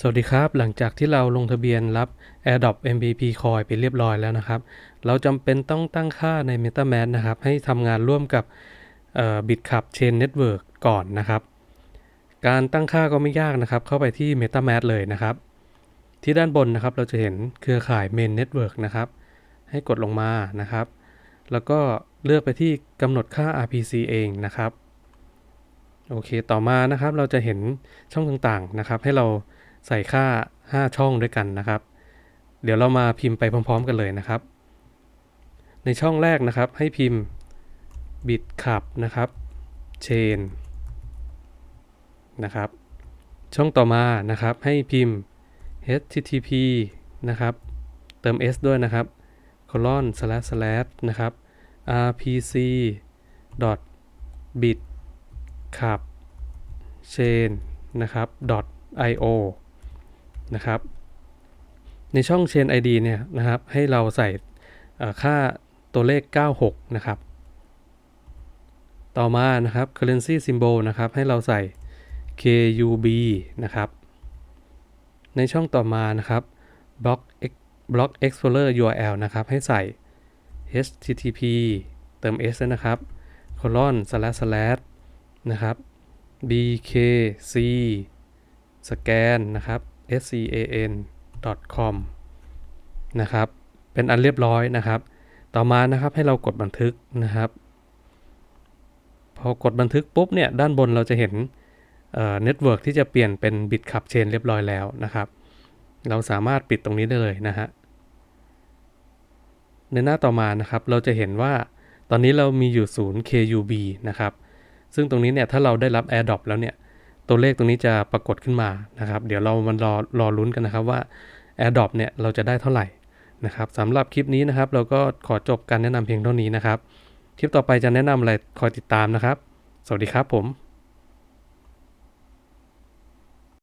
สวัสดีครับ หลังจากที่เราลงทะเบียนรับ AirDrop MVP Coin ไปเรียบร้อยแล้วนะครับ เราจำเป็นต้องตั้งค่าใน MetaMask นะครับ ให้ทำงานร่วมกับ BitCup Chain Network ก่อนนะครับ การตั้งค่าก็ไม่ยากนะครับ เข้าไปที่ MetaMask เลยนะครับ ที่ด้านบนนะครับเราจะเห็นเครือข่าย Main Network นะครับ ให้กดลงมานะครับ แล้วก็เลือกไปที่กำหนดค่า RPC เองนะครับ โอเค ต่อมานะครับเราจะเห็นช่องต่างๆนะครับ ให้เรา ใส่ค่า 5 ช่องด้วยกันนะครับ เดี๋ยวเรามาพิมพ์ไปพร้อม ๆ กันเลยนะครับ ในช่องแรกนะครับให้พิมพ์ bit ขับนะครับ chain นะครับ ช่องต่อมานะครับให้พิมพ์ http นะครับเติม s ด้วยนะครับ colon slash slash นะครับ rpc dot bit ขับ chain นะครับ dot io นะครับ ในช่อง chain id เนี่ยนะครับ ให้เราใส่ค่าตัวเลข 96 นะครับ ต่อมานะครับ currency symbol นะครับ ให้เราใส่ KUB นะครับ ในช่องต่อมานะครับ block X- block explorer URL นะครับ ให้ใส่ http เติม s นะครับ colon slash slash นะครับ bkc scan นะครับ scan com นะครับ เป็นอันเรียบร้อยนะครับ ต่อมานะครับให้เรากดบันทึกนะครับ พอกดบันทึกปุ๊บเนี่ยด้านบนเราจะเห็นเน็ตเวิร์กที่จะเปลี่ยนเป็นบิตขับเชนเรียบร้อยแล้วนะครับ เราสามารถปิดตรงนี้ได้เลยนะฮะ ในหน้าต่อมานะครับเราจะเห็นว่าตอนนี้เรามีอยู่ศูนย์ KUB นะครับ ซึ่งตรงนี้เนี่ยถ้าเราได้รับ AirDrop แล้วเนี่ย ตัวเลขตรงนี้จะปรากฏขึ้นมานะครับ เดี๋ยวเรามันรอรอลุ้นกันนะครับว่า AirDrop เนี่ยเราจะได้เท่าไหร่นะครับสำหรับคลิปนี้นะครับ เราก็ขอจบการแนะนำเพียงเท่านี้นะครับ คลิปต่อไปจะแนะนำอะไรคอยติดตามนะครับ สวัสดีครับผม